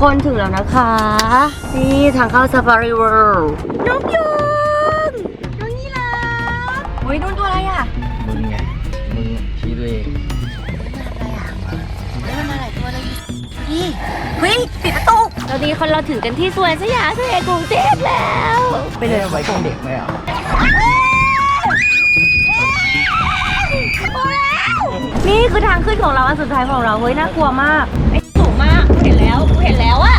คนถึงแล้วนะคะ นี่ทางเข้า Safari World น้องยุงน้องยี่ลาโอ้ยนุ่นตัวอะไรอะมึงไง มึงชี้ตัวเองมันมาหลายตัวเลยพี่เฮ้ยปิดประตูตอนนี้คนเราถึงกันที่สวนสยามทะเลกรุงเทพแล้วไม่ได้ไว้กับเด็กไหมอะนี่คือทางขึ้นของเราอันสุดท้ายของเราเฮ้ยน่ากลัวมาก แล้วเห็นแล้วอะ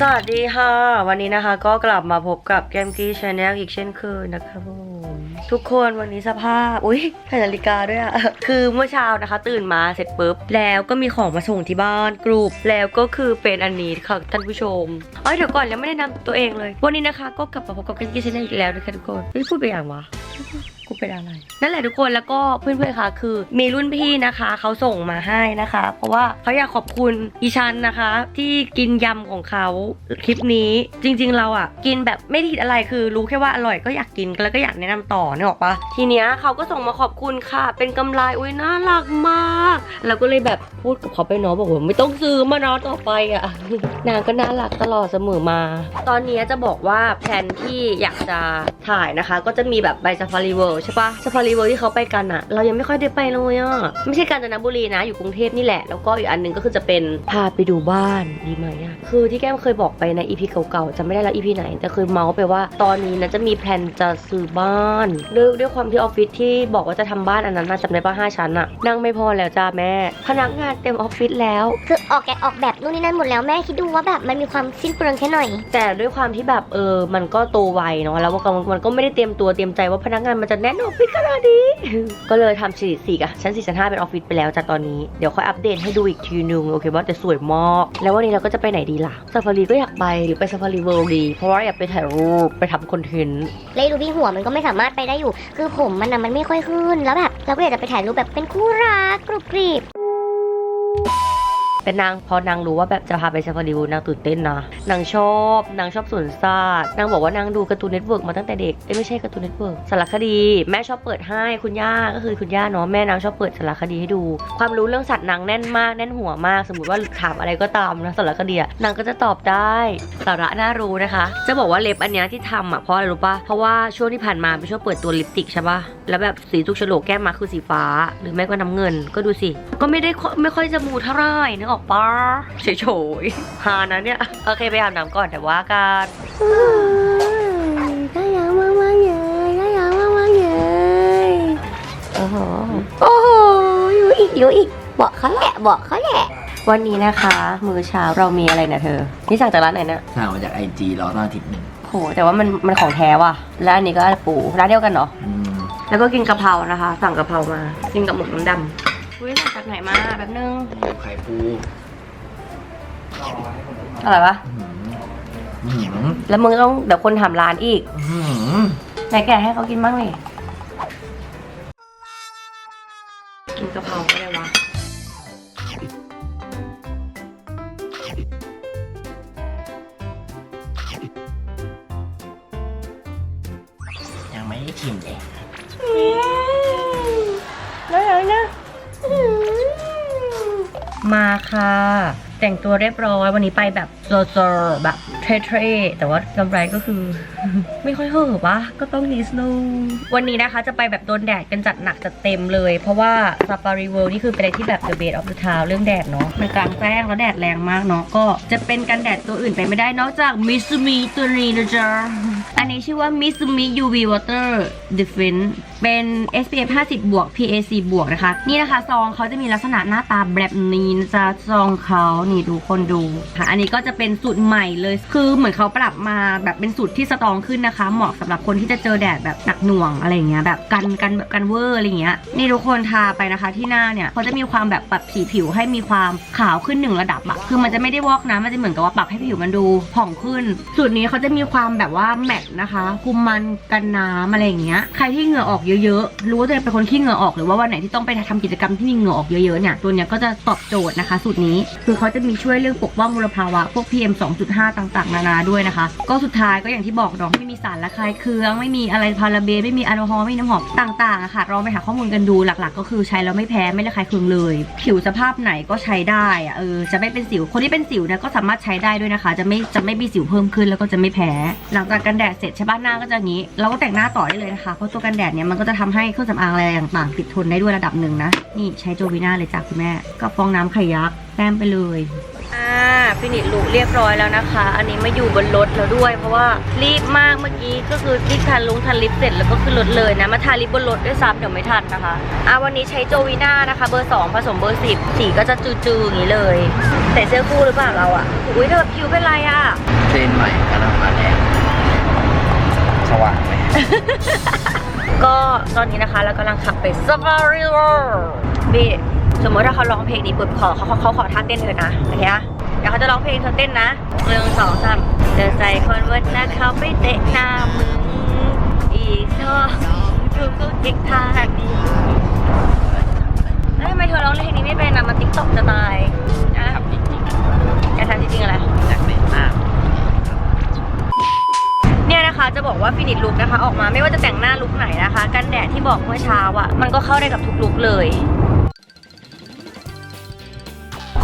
สวัสดีค่ะ วันนี้นะคะก็กลับมาพบกับแกมกี้ชาแนลอีกเช่นเคยนะคะผมทุกคนวันนี้สภาพ อุ้ยถ่ายนาฬิกาด้วยอะคือเมื่อเช้านะคะ ตื่นมาเสร็จปุ๊บ แล้วก็มีของมาส่งที่บ้านกรุ๊ปแล้วก็คือเป็นอันนี้ค่ะท่านผู้ชมเอ้ยเดี๋ยวก่อนยังไม่ได้นำตัวเองเลย วันนี้นะคะ ก็กลับมาพบกับแกมกี้ชาแนลอีกแล้วนะคะทุกคนเฮ้ยพูดไปอย่างวะ กูเป็นอะไร นั่นแหละทุกคนแล้วก็เพื่อนๆค่ะ คือ มีรุ่นพี่นะคะ เขาส่งมาให้นะคะ เพราะว่าเขาอยากขอบคุณอีชันนะคะ ที่กินยำของเขาคลิปนี้จริง ๆ เราอะ กินแบบไม่ได้คิดอะไรคือรู้แค่ว่าอร่อยก็อยากกินแล้วก็อยากแนะนำต่อเนี่ยหรอกปะทีเนี้ยเขาก็ส่งมาขอบคุณค่ะ เป็นกำไรอุ้ยน่ารักมากเราก็เลยแบบพูดกับเขาไปเนาะบอกว่าไม่ต้องซื้อมาเนาะต่อไปอะนางก็น่ารักตลอดเสมอมา ตอนนี้จะบอกว่าแผนที่อยากจะถ่ายนะคะ ก็จะมีแบบไป Safari World ใช่ปะ Safari World ที่เขาไปกันอะเรายังไม่ค่อยได้ไปเลยอะไม่ใช่กาญจนบุรีนะอยู่กรุงเทพนี่แหละ แล้วก็อีกอันหนึงก็คือจะเป็นพาไปดูบ้านดีไหมอะคือที่แก้มเคยบอกไปใน EP เก่าๆจะไม่ได้แล้ว EP ไหน แต่เคยเมาส์ไปว่าตอนนี้นะจะมีแผนจะซื้อบ้านด้วยด้วยความที่ออฟฟิศที่บอกว่าจะทำบ้านอันนั้นนะจำได้ปะห้าชั้นอะนั่งไม่พอแล้วจ้าแม่ พนักงานเต็มออฟฟิศแล้ว คือออกแกะออกแบบนู่นนี่นั่นหมดแล้วแม่คิดดูว่าแบบมันมีความสิ้นเปลืองแค่หน่อย แต่ด้วยความที่แบบเออมันก็โตไวเนาะแล้วก็มันก็ไม่ได้เตรียมตัวเตรียมใจว่าพนักงานมันจะแน่นออฟฟิศขนาดนี้ก็เลยทำสี่สี่อะชั้นสี่ชั้นห้าเป็นออฟฟิศไปแล้วจากตอนนี้เดี๋ยวค่อยอัปเดตให้ดูอีกทีนึงโอเคว่าแต่สวยมากแล้ววันนี้เราก็จะไปไหนดีล่ะซาฟารีก็อยากไปหรือไปซาฟารีเวิลด์ดีเพราะว่าอยากไปถ่ายรูปไปทำคอนเทนต์เลยดูพี่หัวมันก็ไม่สามารถไปได้อยู่ คือผมมันนะมันไม่ค่อยขึ้นแล้วแบบเราก็อยากจะไปถ่ายรูปแบบเป็นคู่รักกรุบกริบ เป็นนางพอนางรู้ว่าแบบจะพาไปซาฟารีวิลด์นางตื่นเต้นนะนางชอบนางชอบสวนสัตว์นางบอกว่านางดูการ์ตูนเน็ตเวิร์กมาตั้งแต่เด็กเอ้ยไม่ใช่การ์ตูนเน็ตเวิร์กสารคดีแม่ชอบเปิดให้คุณย่าก็คือคุณย่าเนาะแม่นางชอบเปิดสารคดีให้ดู ความรู้เรื่องสัตว์นางแน่นมากแน่นหัวมาก สมมติว่าถามอะไรก็ตามนะสารคดีนางก็จะตอบได้สาระน่ารู้นะคะ จะบอกว่าเล็บอันนี้ที่ทำอะเพราะอะไรรู้ปะเพราะว่าช่วงที่ผ่านมาเป็นช่วงเปิดตัวลิปสติกใช่ปะแล้วแบบสีทุกฉลกแก้มมาคือสีฟ้า หรือไม่ก็น้ำเงิน ก็ดูสิก็ไม่ได้ไม่ค่อยจะมูเท่าไหร่นึกออกปะเฉยๆฮานะเนี่ย โอเคไปอาบน้ำก่อนแต่ว่ากันได้ยังมากมากๆเลยได้ยังมากมากๆเลยโอ้โหโอ้โหอยู่อีกอยู่อีกบอกเขาแหละบอกเขาแหละวันนี้นะคะ มื้อเช้าเรามีอะไรเนี่ยเธอ นี่สั่งจากร้านไหนเนี่ยสั่งมาจากไอจีรอตั้งอาทิตย์หนึ่งโหแต่ว่ามันมันของแท้ว่ะ แล้วอันนี้ก็ปูร้านเดียวกันเนาะอืมแล้วก็กินกะเพรานะคะ สั่งกะเพรามา กินกับหมูน้ำดำ อุ้ยสั่งจากไหนมาแป๊บนึงไข่ปูอร่อยปะอื้อหือแล้วมึงต้องเดี๋ยวคนถามร้านอีกอื้อหือไหนแกะให้เขากินบ้างนี่กินกะเพราก็ได้วะยังไม่ได้ชิมเลยแล้วแล้วนะ มาค่ะ แต่งตัวเรียบร้อยวันนี้ไปแบบโซโซแบบ เท่ๆแต่ว่ากำไรก็คือ ไม่ค่อยเห่อะปะก็ต้องนิดนึงวันนี้นะคะจะไปแบบโดนแดดกันจัดหนักจัดเต็มเลย เพราะว่า Safari World นี่คือเป็นอะไรที่แบบ the base of the town เรื่องแดดเนาะมันกลางแจ้งแล้วแดดแรงมากเนาะก็จะเป็นกันแดดตัวอื่นไปไม่ได้นอกจาก Mitsumi ตัวนี้นะจ๊ะอันนี้ชื่อว่า Mitsumi UV Water Defense เป็น SPF 50 บวก PAC บวกนะคะ นี่นะคะ ซองเขาจะมีลักษณะหน้าตาแบบนี้นะจ๊ะซองเขานี่ดูคนดูค่ะอันนี้ก็จะเป็นสูตรใหม่เลยคือือเหมือนเขาปรับมาแบบเป็นสูตรที่สตรองขึ้นนะคะ เหมาะสำหรับคนที่จะเจอแดดแบบหนักหน่วงอะไรเงี้ยแบบกันกันแบบกันเวอร์อะไรเงี้ยนี่ทุกคนทาไปนะคะ ที่หน้าเนี่ยเขาจะมีความแบบปรับสีผิวให้มีความขาวขึ้นหนึ่งระดับอะคือมันจะไม่ได้วอกนะมันจะเหมือนกับว่าปรับให้ผิวมันดูผ่องขึ้น สูตรนี้เขาจะมีความแบบว่าแมตนะคะคุมมันกันน้ำอะไรอย่างเงี้ยใครที่เหงื่อออกเยอะๆรู้ว่าตัวเองเป็นคนขี้เหงื่อออกหรือว่าวันไหนที่ต้องไปทำกิจกรรมที่มีเหงื่อออกเยอะๆเนี่ยตัวเนี้ยก็จะตอบโจทย์นะคะ สูตรนี้คือเขาจะมีช่วยเรื่องปกป้องมลภาวะพวก PM 2.5 ต่างนานาด้วยนะคะ ก็สุดท้ายก็อย่างที่บอกเน้องไม่มีสารระคายเคือง ไม่มีอะไรพาราเบนไม่มีแอลกอฮอล์ไม่มีน้ำหอมต่างๆอะค่ะลองไปหาข้อมูลกันดูหลักๆ ก็คือใช้แล้วไม่แพ้ไม่ระคายเคืองเลย ผิวสภาพไหนก็ใช้ได้อะเออจะไม่เป็นสิวคนที่เป็นสิวเนี่ยก็สามารถใช้ได้ด้วยนะคะ จะไม่จะไม่มีสิวเพิ่มขึ้นแล้วก็จะไม่แพ้ หลังจากกันแดดเสร็จใช่ปะหน้าก็จะอย่างนี้เราก็แต่งหน้าต่อได้เลยนะคะเพราะตัวกันแดดเนี่ยมันก็จะทำให้เครื่องสำอางอะไรต่างๆติดทนได้ด้วยระดับหนึ่งนะนี่ใช้โจวิน่าเลยจ้ะคุณแม่กับฟองน้ำไข่ยักษ์แต้มไปเลย อ่าฟินิชลุกเรียบร้อยแล้วนะคะ อันนี้มาอยู่บนรถแล้วด้วย เพราะว่ารีบมากเมื่อกี้ก็คือรีบทานลุงทานลิปเสร็จแล้วก็ขึ้นรถเลยนะ มาทาลิปบนรถด้วยซ้ำเดี๋ยวไม่ทันนะคะอ่าวันนี้ใช้โจวิน่านะคะ เบอร์ 2 ผสมเบอร์ 10 สีก็จะจืดๆอย่างนี้เลยใส่เสื้อคู่หรือเปล่าเราอะอุ้ยเธอผิวเป็นไรอะเส้นใหม่กำลังมาแรงสว่างไหม ก็ตอนนี้นะคะเรากำลังขับไป Safari World บี สมมติถ้าเขาร้องเพลงนี้ปุ๊บขอเขาเขาเขาขอท่าเต้นเธอนะโอเคนะเดี๋ยวเขาจะร้องเพลงเธอเต้นนะหนึ่งสองสามเธอใส่คนวัดนะเขาไปเตะหน้ามึงอีกสองดูก็เก่งท่านี้แล้วทำไมเธอร้องเพลงนี้ไม่เป็นอะมันติ๊กต็อกจะตายนะทำจริงๆนะอยากทำจริงๆอะไรอยากเล่นมากเนี่ยนะคะจะบอกว่าฟินิชลุกนะคะ ออกมาไม่ว่าจะแต่งหน้าลุกไหนนะคะ กันแดดที่บอกเมื่อเช้าอะมันก็เข้าได้กับทุกลุกเลย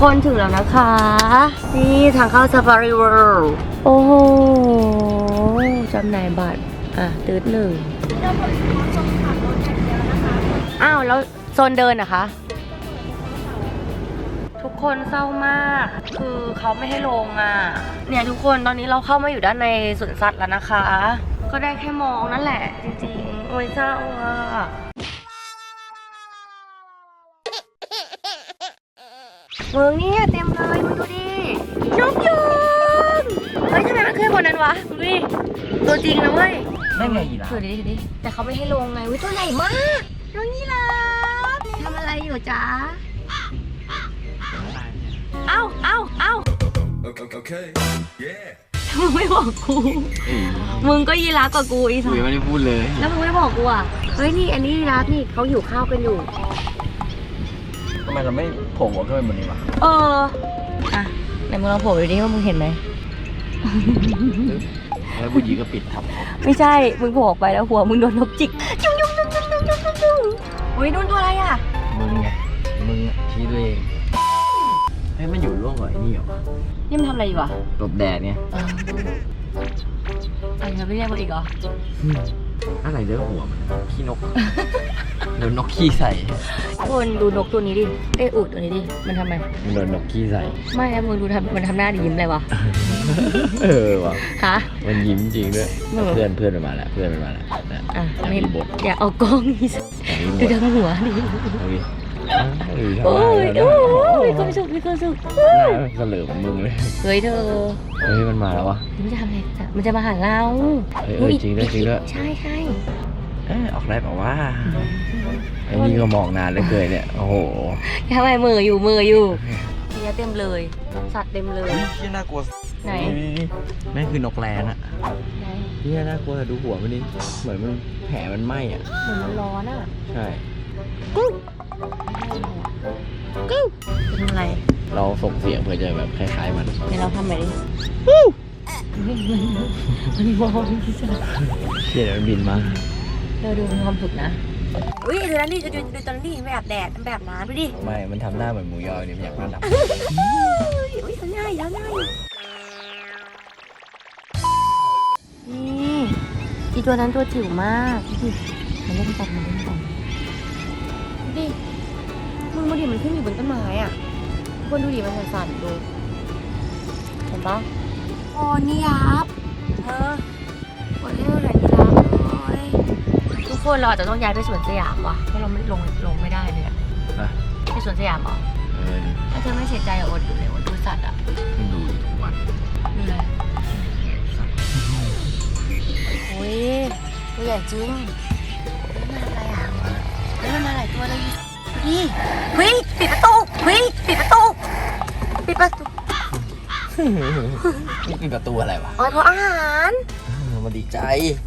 คนถึงแล้วนะคะ นี่ทางเข้า Safari World โอ้โหจำหน่ายบัตร อะตืดหนึ่งอ้าวแล้วโซนเดินนะคะ ทุกคนเศร้ามาก คือเขาไม่ให้ลงอะ เนี่ยทุกคนตอนนี้เราเข้ามาอยู่ด้านในสวนสัตว์แล้วนะคะ ก็ได้แค่มองนั่นแหละ จริงๆ โอ้ยเศร้าอะ มึงเนี่ยเต็มเลยมึงดูดินกยูงเฮ้ยทำไมมันขึ้นบนนั้นวะดูดิตัวจริงนะเว้ยนั่นไงอีหลาถือดิถือดิแต่เขาไม่ให้ลงไงวิตัวใหญ่มากน้องยีราฟทำอะไรอยู่จ๊ะเอ้าเอ้าเอ้า Okay. Yeah. มึงไม่บอกกู มึงก็ยีราฟกว่ากูอีสัคุยสไม่ได้พูดเลย แล้วมึงไม่บอกกูอะ เฮ้ยนี่อันนี้ยีราฟนี่เขาหิวข้าวกันอยู่ทำ ไมเราไม่โผล่หัวขึ้นไปบนนี้วะเอออะไหนมึงลองโผล่ดูดิว่ามึงเห็นไหม แล้วผู้หญิงก็ปิดครับไม่ใช่ มึงโผล่ออกไปแล้วหัวมึงโดนนกจิกยุ่งยุ่งยุ่งยุ่งยุ่งยุ่งยุ่งโอ้ยโดนตัวอะไรอะ มึงไงมึงชี้ตัวเองเฮ้ยมันอยู่ร่วมกับไอ้นี่เหรอนี่มันทำอะไรอยู่วะตบแดดเนี่ยอะไรเธอไม่เรียกมันอีกเหรออะไรเลือหัวมันขี้นก โดนนกขี้ใส่ คนดูนกตัวนี้ดิเอ้ยอุดตัวนี้ดิ มันทำไม มันโดนนกขี้ใส่ ไม่อะมึงดูทำมันทำหน้าดียิ้มอะไรวะ เออว่ะฮะ มันยิ้มจริงด้วยเออ เพื่อนเพื่อนมันมาแล้วเพื่อนมันมาแล้วนะอะอยากไม่มีบทอย่าเอากล้องนี่สิอยากมีบดูททั้งหัวดิ เอาดิเออโอ้ยทำโอ้ไมยมีความสุขมีความสุข หน้าเสลิมมึงเลย เฮ้ยเธอเฮ้ยมันมาแล้ววะ มันจะทำอะไรจ้ะมันจะมาหาเราเฮ้ยเออจริงด้วยจริงด้วย ใช่ใช่เอ้ยออกได้เปล่าวะ ไอ้นี่ก็มองนานเหลือเกินเนี่ย โอ้โหทำไมมืออยู่มืออยู่เนี้ยเต็มเลย สัตว์เต็มเลย ที่น่ากลัวไหนนี่แม่งคือนกแรนอะไหนที่น่ากลัวแต่ดูหัวมันนี่เหมือนมันแผลมันไหม้อะเหมือนมันร้อนอะใช่จะทำอะไร เราส่งเสียงเพื่อจะแบบคล้ายๆมันเดี๋ยวเราทำไปดิมันมองที่สัตว์เชี่ยมันบินมาเธอดูมีความสุขนะ อุ้ยดูนั่นดิจะดูดูตอนนี้ไม่อาบแดดมันแบบน้ำดูดิไม่ มันทำหน้าเหมือนหมูยอเนี่ยมันอยากหน้าดำอุ้ยทำง่ายแล้วง่ายนี่อีตัวนั้นตัวจิ๋วมากดูดิมันเล่นกันมันเล่นกันดูดิมึงมาดิมันขึ้นอยู่บนต้นไม้อะทุกคนดูดิมันสั่นๆดูเห็นปะโอ้นี่ยับเออโอ้ยเรื่อ คนเราอาจจะต้องย้ายไปสวนสยามว่ะเพราะเราไม่ลงลงไม่ได้เลยอะนะไปสวนสยามเหรอเออดิถ้าเธอไม่เสียใจอะอดอยู่เลยอดดูสัตว์อะมันดูทุกวันดูเลยโอ้ยตัวใหญ่จริงมันอะไรอะเฮ้ยมันมาหลายตัวเลยพี่วิ่งปิดประตูวิ่งปิดประตูปิดประตูนี่คือประตูอะไรวะอ๋อเพราะอาหารเออมันดีใจ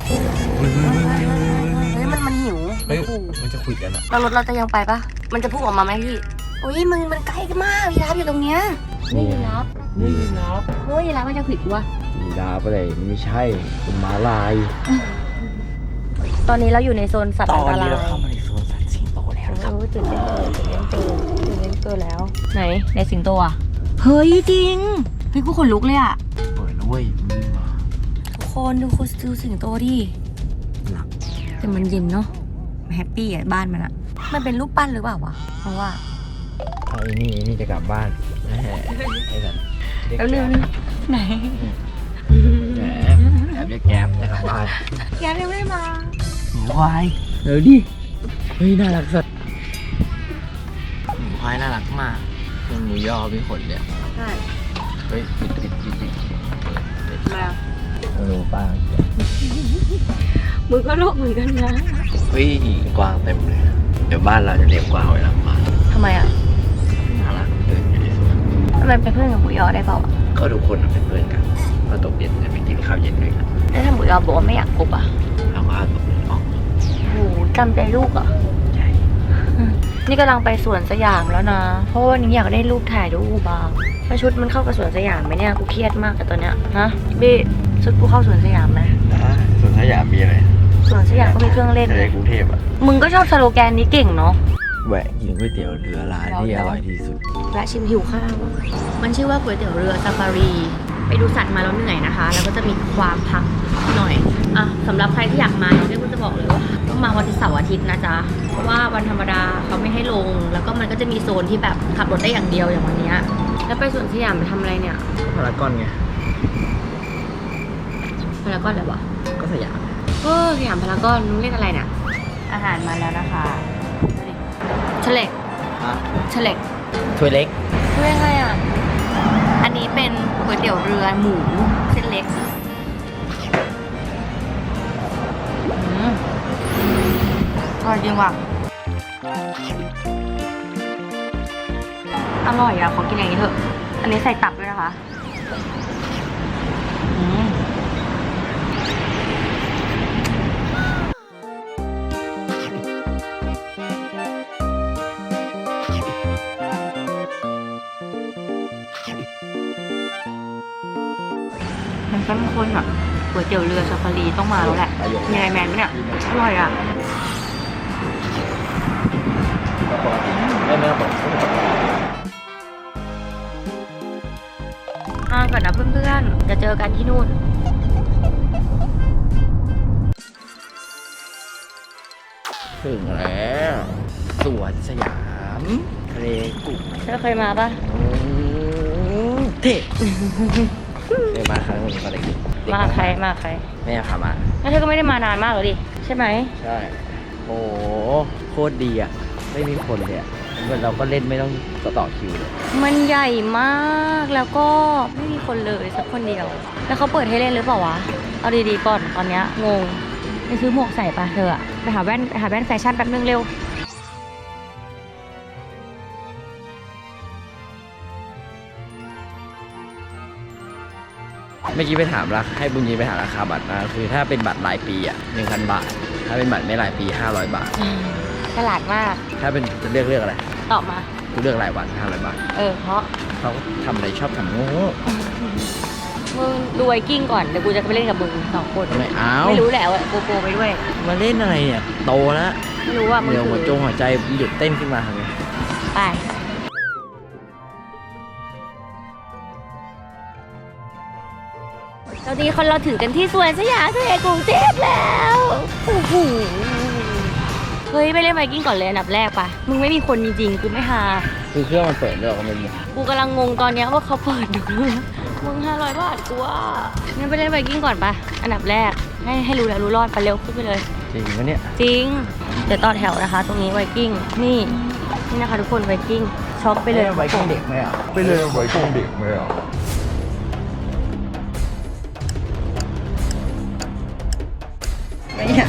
เฮ้ยมันมัน หิวเฮ้ยมันจะคุยกันอะเรารถเราจะยังไปปะมันจะพุ่งออกมาไหมพี่โอ้ยมึงมันใกล้มากยีราฟอยู่ตรงเนี้ยนี่ยีราฟนี่ยีราฟโอ้ยยีราฟมันจะขวิดกูวะยีดาไปเลยไม่ใช่คุณม้าลาย ตอนนี้เราอยู่ในโซนสัตว์ตอัอนนตนี้รายเราเข้ามาในโซนสัตว์สิงโตแล้วครับโอ้ยตื่นเต้นเลยตื่นเต้นตัวตื่นเต้นตัวแล้ว ไหนในสิงโตอะเฮ้ยจริงเฮ้ยกูขนลุกเลยอะเปิดนะเว้ยมีมาทุกคนดูคุณดูสิงโตดิหลับแต่มันเย็นเนาะ แฮปปี้อะบ้านมันอะ มันเป็นรูปปั้นหรือเปล่าวะเพราะว่าไอ้นี่ไอ้นี่จะกลับบ้านแหมไอ้สัตว์เรียกแล้วนึงไหนแหมแอบเรียกแก๊บจะกลับบ้านแกยังไม่มาหมูควายเดี๋ยวดิเฮ้ยน่ารักสัตว์หมูควายน่ารักมากเป็นหมูยอมีขนเนี่ยใช่เฮ้ยปิดปิดปิดปิดมา เออป้า มึงก็โลกเหมือนกันนะเฮ้ยกวางเต็มเลย เดี๋ยวบ้านเราจะเลี้ยงกวางไว้หลังบ้านทำไมอะน่ารักเดินอยู่ในสวนทำไมเป็นเพื่อนกับหมูยอได้เปล่าอะก็ทุกคนเป็นเพื่อนกันพอตกเย็นจะไปกินข้าวเย็นด้วยกันแล้วถ้าหมูยอบอกว่าไม่อยากกบอะแล้วก็ตกเย็นออกโหจำใจลูกอะใช่นี่กำลังไปสวนสยามแล้วนะ เพราะว่าวันนี้อยากได้รูปถ่ายรูปบ้างแล้วชุดมันเข้ากับสวนสยามไหมเนี่ย กูเครียดมากกับตอนเนี้ย ฮะ บี้ชุดกูเข้าสวนสยามไหมนะสวนสยามมีอะไร สวนสยามก็มีเครื่องเล่นในเลยกรุงเทพอะมึงก็ชอบสโลแกนนี้เก่งเนาะ แวะกินก๋วยเตี๋ยวเรือร้านที่อร่อยที่สุด แวะชิมหิวข้าว มันชื่อว่าก๋วยเตี๋ยวเรือซาฟารี ไปดูสัตว์มาแล้วเหนื่อยนะคะ แล้วก็จะมีความพักหน่อย อะสำหรับใครที่อยากมาเนี่ยก็จะบอกเลยว่าต้องมาวันที่เสาร์อาทิตย์นะจ๊ะ เพราะว่าวันธรรมดาเขาไม่ให้ลง แล้วก็มันก็จะมีโซนที่แบบขับรถได้อย่างเดียวอย่างวันเนี้ยแล้วไปสวนสยามไปทำอะไรเนี่ยพารากอนไงพารากอนอะไรวะก็สยาม เออสยามพารากอนมึงเรียกอะไรเนี่ยอาหารมาแล้วนะคะเฉลกอะเฉลกถ้วยเล็กเรียกอะไรอะ อันนี้เป็นก๋วยเตี๋ยวเรือหมูเส้นเล็กอืมอร่อยจริงว่ะ อร่อยอะ ขอกินอย่างนี้เถอะ อันนี้ใส่ตับด้วยนะคะ มันเข้มข้นอะก๋วยเตี๋ยวเรือซาฟารีต้องมาแล้วแหละประโยคมีอะไรแมนไหมเนี่ยอร่อยอะปกติไม่ไม่บอกมาก่อนนะเพื่อนๆ จะเจอกันที่นู่นถึงแล้วสวนสยามทะเลกุ่งเธอเคยมาปะเท่เคยมาครั้งหนึ่งตอนเด็ก ๆมาใครมาใครแม่พามาแล้วเธอก็ไม่ได้มานานมากหรอดิใช่ไหมใช่โอ้โหโคตรดีอะไม่มีคนเลยอะเหมือนเราก็เล่นไม่ต้องต่อต่อคิวเลยมันใหญ่มากแล้วก็ไม่มีคนเลยสักคนเดียว แล้วเขาเปิดให้เล่นหรือเปล่าวะเอาดีๆก่อนตอนเนี้ยงงไปซื้อหมวกใส่ปะเธออะไปหาแว่นไปหาแว่นแฟชั่นแป๊บนึงเร็ว มื่อกี้ไปถามราคาให้บุญยีไปถามราคาบัตรนะคือถ้าเป็นบัตรรายปีอะหนึ่งพันบาท ถ้าเป็นบัตรไม่รายปีห้าร้อยบาท ฉลาดมาก ถ้าเป็นจะเลือกเลือกอะไรตอบมา กูเลือกรายวันห้าร้อยบาทเออ เพราะเขาทำอะไรชอบทำโง่มึงดูไวกิ้งก่อนเดี๋ยวกูจะไปเล่นกับมึงสองคน ไม่เอาไม่รู้แหละว่าโกโปรไปด้วย มาเล่นอะไรเนี่ยโตแล้วไม่รู้ว่ามึงเดี๋ยวหัวคือจงหัวใจหยุดเต้นขึ้นมาทำไงไป ตอนนี้คนเราถึงกันที่สวนสยามทะเลกรุงเทพแล้วโอ้โหเฮ้ยไปเล่นไวกิ้งก่อนเลยอันดับแรกปะมึงไม่มีคนจริงๆคือไม่หา คือเครื่องมันเปิดด้วยก็ไม่มีกูกำลังงงตอนเนี้ยว่าเขาเปิดดูมึงห้าร้อยบาทกูว่างั้นไปเล่นไวกิ้งก่อนปะอันดับแรกให้ให้รู้แล้วรู้รอดไปเร็วขึ้นไปเลย จริงปะเนี่ยจริง เดี๋ยวต่อแถวนะคะ ตรงนี้ไวกิ้งนี่นี่นะคะทุกคนไวกิ้งช็อปไปเลย ไว้ของเด็กไหมอะ ไปเลยไว้ของเด็กไหมอะ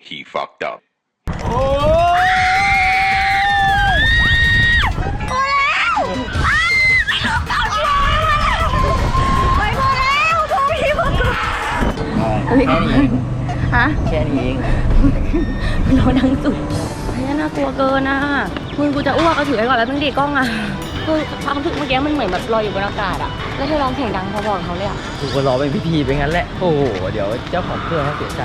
ยากเล่นเฮ้ยทำยังไงดีอะก็มึ at this moment that he knew he fucked up. แค่นี้เองฮะแค่นี้เองเราดังสุดเฮ้ยน่ากลัวเกินอะมึงกูจะอ้วกเอาถือไว้ก่อนแล้วมึงดีกล้องอะคือความรู้สึกเมื่อกี้มันเหมือนแบบลอยอยู่บนอากาศอะ แล้วเธอร้องเพลงดังพอๆกับเขาเลยอะกูก็รอเป็นพิธีไปงั้นแหละ โอ้โห เดี๋ยวเจ้าของเครื่องเขาเสียใจ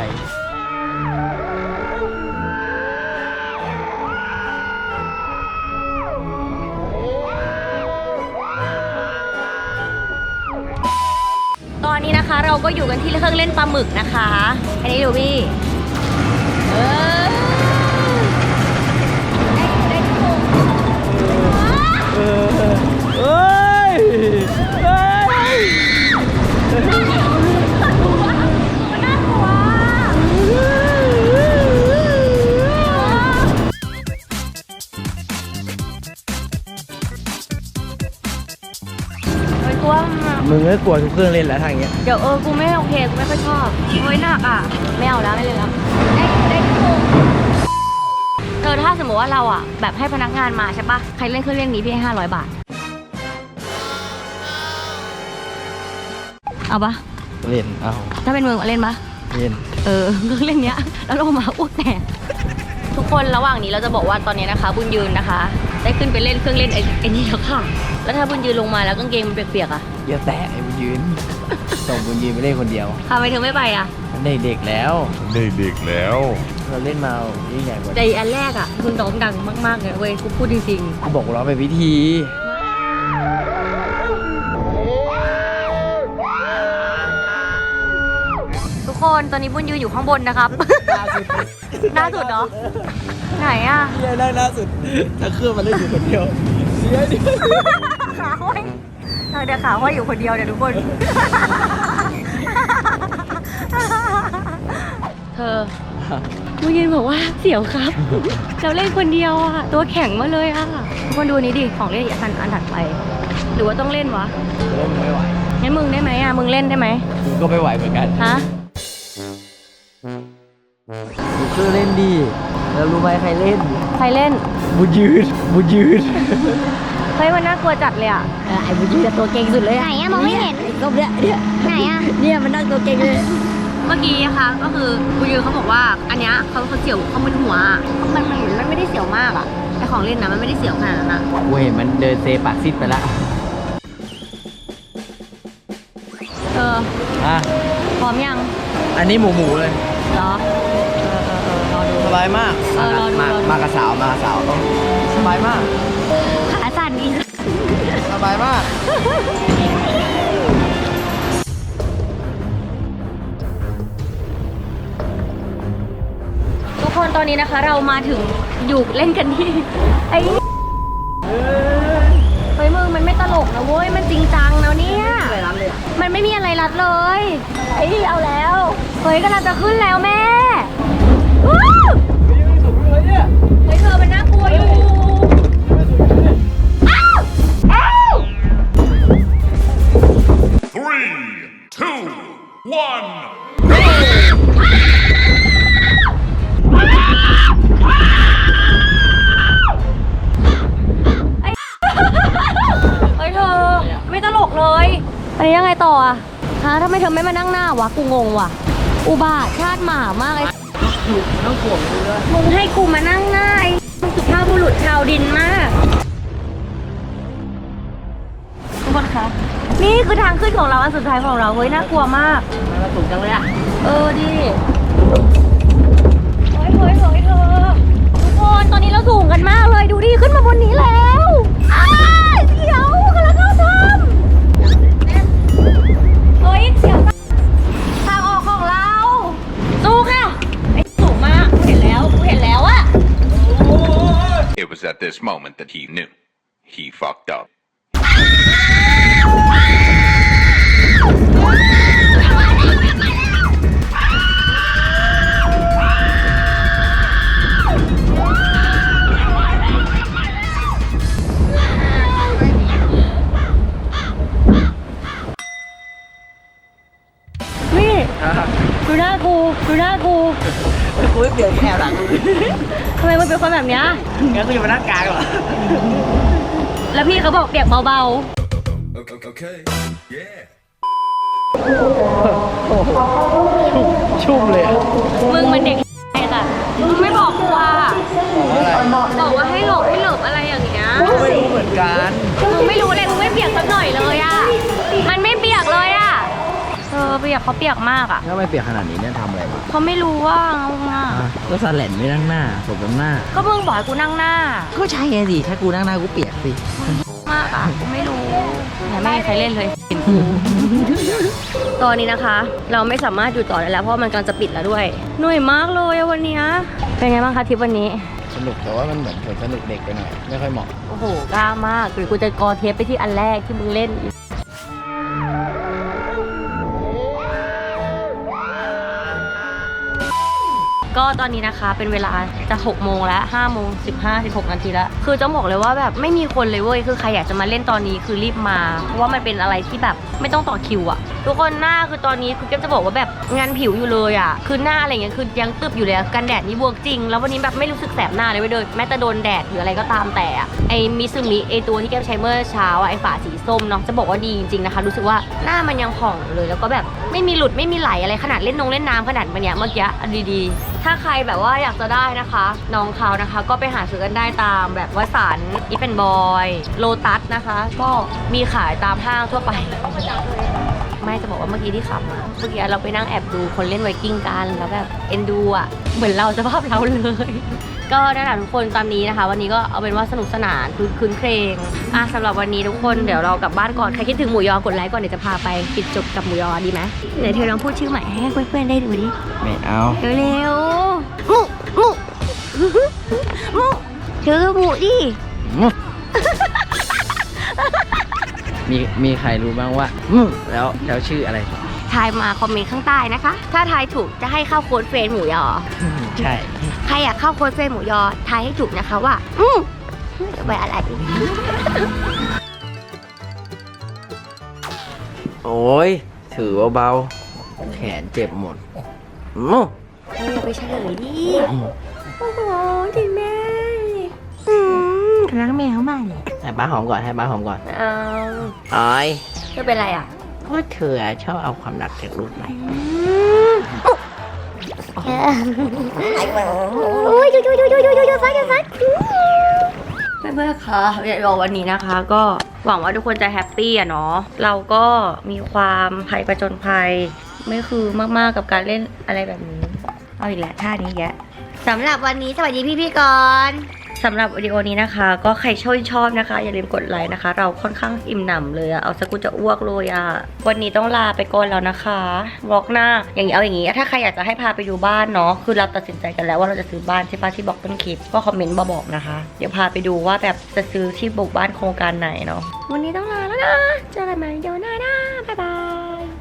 เราก็อยู่กันที่เครื่องเล่นปลาหมึกนะคะ อันนี้ดูพี่เออได้ได้ทุกคนเฮ้ยเฮ้ยน่ากลัวไม่กลัวมา มึงก็กลัวทุกเครื่องเล่นแล้วทางเนี้ยเดี๋ยวเออกูไม่โอเคกูไม่ค่อยชอบโอ้ยหนักอะ ไม่เอาแล้วไม่เลยแล้วได้ได้ทุกเธอถ้าสมมติว่าเราอะแบบให้พนักงานมาใช่ปะใครเล่นเครื่องเล่นนี้พี่ให้ห้าร้อยบาท เอาปะเล่นเอาถ้าเป็นมึงเล่นปะเล่นเออเครื่องเล่นเนี้ย แล้วลงมาอ้วกแตกทุกคนระหว่างนี้เราจะบอกว่าตอนนี้นะคะ บุญยืนนะคะ ได้ขึ้นไปเล่นเครื่องเล่นไอ้ไอ้นี่แล้วค่ะ แล้วถ้าบุญยืนลงมาแล้วกางเกงมันเปียกๆอะเดี๋ยวแตะไอ้บุญยืน ส่งบุญยืนไปเล่นคนเดียวทำไมเธอไม่ไปอะมันเด็กๆแล้วเด็กๆแล้ว เราเล่นมายิ่งใหญ่กว่าใจอันแรกอะมึงร้องดังมากๆเลยเว้ยกูพูดจริงกูบอกเราเป็นพิธีๆทุกคนตอนนี้บุญยืนอยู่ข้างบนนะครับ หน้าสุดเนาะไหนอะ เฮียนั่งล่าสุดถ้าเครื่องมันเล่นอยู่คนเดียวเสียดิขาห้อย เออเดี๋ยวขาห้อยอยู่คนเดียวเดี๋ยวทุกคน เธอมูยินบอกว่าเสียวครับ เราเล่นคนเดียวอะ ตัวแข็งมาเลยอะทุกคนดูนี้ดิ ของเล่นอันอันถัดไป หรือว่าต้องเล่นวะเล่นไม่ไหว งั้นมึงได้ไหมอะ มึงเล่นได้ไหมกูก็ไม่ไหวเหมือนกัน ฮะดูเครื่องเล่นดิแล้วรู้ไหมใครเล่น ใครเล่น บุญยืน บุญยืน เฮ้ยมันน่ากลัวจัดเลยอะเออไอ้บุญยืนตัวเก่งสุดเลยไหนอะมองไม่เห็นก็เนี่ยเนี่ยไหนอะเนี่ยมันนั่งตัวเก่งเลย เมื่อกี้นะคะก็คือบุญยืนเขาบอกว่า อันเนี้ยเขาเขาเสียวเขามึนหัวอะมันมันมันไม่ได้เสียวมากอะแต่ของเล่นนะมันไม่ได้เสียวขนาดนั้นอะกูเห็นมันเดินเซปากซิดไปละเอออะ พร้อมยังอันนี้หมูหมูเลย เหรอเออเออเออรอดู สบายมากเออรอดูมารอดู มากับสาวมากับสาวต้องสบายมากขาสั่นอีก สบายมาก ทุกคนตอนนี้นะคะเรามาถึงอยู่เล่นกันที่ไอ้เฮ้ยมึงมันไม่ตลกนะเว้ย มันจริงจังนะเนี่ย มันไม่มีอะไรรัดเลยไอ้เอาแล้ว เฮ้ยกำลังจะขึ้นแล้วแม่ one. เฮ้ยเธอ ไม่ตลกเลย อันนี้ยังไงต่ออะฮะทำไมเธอไม่มานั่งหน้าวะ กูงงว่ะ อุบาทชาติหมามากไอ้ต้องข่วงดูด้วยมึงให้กูมานั่งหน้าไอ้มึงสุภาพบุรุษชาวดินมาก ทุกคนคะ นี่คือทางขึ้นของเราอันสุดท้ายของเราเฮ้ยน่ากลัวมาก มันสูงจังเลยอะ เออดิเฮ้ยเฮ้ยเฮ้ยเธอทุกคนตอนนี้เราสูงกันมากเลยดูดิขึ้นมาบนนี้แล้วอ้ายเสียวกำลังเข้าถ้ำเฮ้ยเสียวทางออกของเราสู้ค่ะไอ้สูงมากกูเห็นแล้วกูเห็นแล้วอะ It was at this moment that he knew he fucked up. นี่ ดูหน้ากู ดูหน้ากู กูไม่เปลี่ยนแค่หลังทำไมมึงเป็นคนแบบเนี้ย งั้นกูจะมานั่งกลางเหรอ แล้วพี่เขาบอกเปียกเบา Okay. Yeah. ชุ่มเลยอะๆมึงมันเด็กไอ้ค่ะมึงไม่บอกกูว่าบอกว่าให้หลบให้หลบอะไรอย่างเงี้ยไม่รู้เหมือนกันมึงไม่รู้เลยมึงไม่เปียกสักหน่อยเลยอะมันไม่เปียกเลยอะเออเปียกเขาเปียกมากอะถ้าไม่เปียกขนาดนี้เนี่ยทำอะไรวะเขาไม่รู้ว่าเอาไงอะก็สแลนไม่นั่งหน้าสมน้ำหน้า ก็มึงบอกให้กูนั่งหน้า ก็ใช่ไงสิถ้ากูนั่งหน้ากูเปียกสิมากอะกูไม่รู้แหมไม่มีใครเล่นเลยเห็นกู ตอนนี้นะคะ เราไม่สามารถอยู่ต่อได้แล้ว เพราะว่ามันกำลังจะปิดแล้วด้วยเหนื่อยมากเลยอะวันเนี้ยเป็นไงบ้างคะทริปวันนี้ สนุกแต่ว่ามันเหมือนสวนสนุกเด็กไปหน่อย ไม่ค่อยเหมาะ โอ้โหกล้ามากหรือกูจะกอเทปไปที่อันแรกที่มึงเล่น ก็ตอนนี้นะคะเป็นเวลาจะ6โมงแล้ว5โมง15 16นาทีแล้วคือจะบอกเลยว่าแบบไม่มีคนเลยเว้ยคือใครอยากจะมาเล่นตอนนี้คือรีบมา เพราะว่ามันเป็นอะไรที่แบบไม่ต้องต่อคิวอะทุกคนหน้าคือตอนนี้คือก็จะบอกว่าแบบงานผิวอยู่เลยอะคือหน้าอะไรเงี้ยคือยังตึบอยู่เลยกันแดดนี่เวิร์กจริง แล้ววันนี้แบบไม่รู้สึกแสบหน้าเลยเว้ยเลยแม้แต่โดนแดดหรืออะไรก็ตามแต่อะไอมิซึมิไอตัวที่แก้มใช้เมื่อเช้าอะไอฝาสีส้มเนาะจะบอกว่าดีจริงๆนะคะ รู้สึกว่าหน้ามันยังผ่องเลยแล้วก็แบบไม่มีหลุดไม่มีไหลอะไรขนาดเล่นนงเล่นน้ำขนาดมันเนี้ยเมื่อกี้ดีๆ ถ้าใครแบบว่าอยากจะได้นะคะ น้องเขานะคะ ก็ไปหาซื้อกันได้ตามแบบว่าสันอีเป็นบอยโลตัสนะคะ ก็มีขายตามห้างทั่วไป ไม่จะบอกว่าเมื่อกี้ที่ขับมาเมื่อกี้เราไปนั่งแอบดูคนเล่นไวกิ้งกันแล้วแบบเอ็นดูอะเหมือนเราสภาพเราเลย ก็นั่นแหละทุกคนตอนนี้นะคะ วันนี้ก็เอาเป็นว่าสนุกสนานคือคืนเพลงอะสำหรับวันนี้ทุกคนเดี๋ยวเรากลับบ้านก่อนใครคิดถึงหมูยอกดไลค์ก่อนเดี๋ยวจะพาไปปิดจบกับหมูยอดีไหมไหนเธอลองพูดชื่อใหม่ให้เพื่อนๆได้ดูดิไม่เอาเร็วๆหมูหมู หมูชื่อหมูดิมีมีใครรู้บ้างว่าอืมแล้วแล้วชื่ออะไรทายมาคอมเมนต์ข้างใต้นะคะ ถ้าทายถูกจะให้เข้าโค้ดเฟรนหมูยอ ใช่ ใครอยากเข้าโค้ดเฟรนหมูยอทายให้ถูกนะคะว่า อืมไปอะไร โอ้ย ถือว่าเบา แขนเจ็บหมดอืมเออไปเฉลยดิ โอ้โหถึงแม่อืมรักแมวมากเลยให้ป้าหอมก่อนให้ป้าหอมก่อนเอาอ้อยเธอเป็นไรอะก็เธอชอบเอาความหนักจากลูกไปโอ้ยดูดูดูดูดูดูดูฟัดดูฟัดเพื่อนๆคะเดี๋ยววันนี้นะคะ ก็หวังว่าทุกคนจะแฮปปี้อะเนาะเราก็มีความภัยประจนภัย ไม่คือมากๆกับการเล่นอะไรแบบนี้ เอาอีกแล้วท่านี้แยะ สำหรับวันนี้สวัสดีพี่ๆก่อนสำหรับวิดีโอนี้นะคะ ก็ใครชอบชอบนะคะ อย่าลืมกดไลค์นะคะ เราค่อนข้างอิ่มหนำเลยอะเอาสกกูจะอ้วกเลยอะวันนี้ต้องลาไปก่อนแล้วนะคะวอกหน้า อย่างนี้เอาอย่างนี้ ถ้าใครอยากจะให้พาไปดูบ้านเนาะคือเราตัดสินใจกันแล้วว่าเราจะซื้อบ้านใช่ปะที่บอกต้นคลิปก็คอมเมนต์มาบอกนะคะ เดี๋ยวพาไปดูว่าแบบจะซื้อที่บุกบ้านโครงการไหนเนาะวันนี้ต้องลาแล้วนะเจอกันใหม่เดี๋ยวหน้านะบ๊ายบาย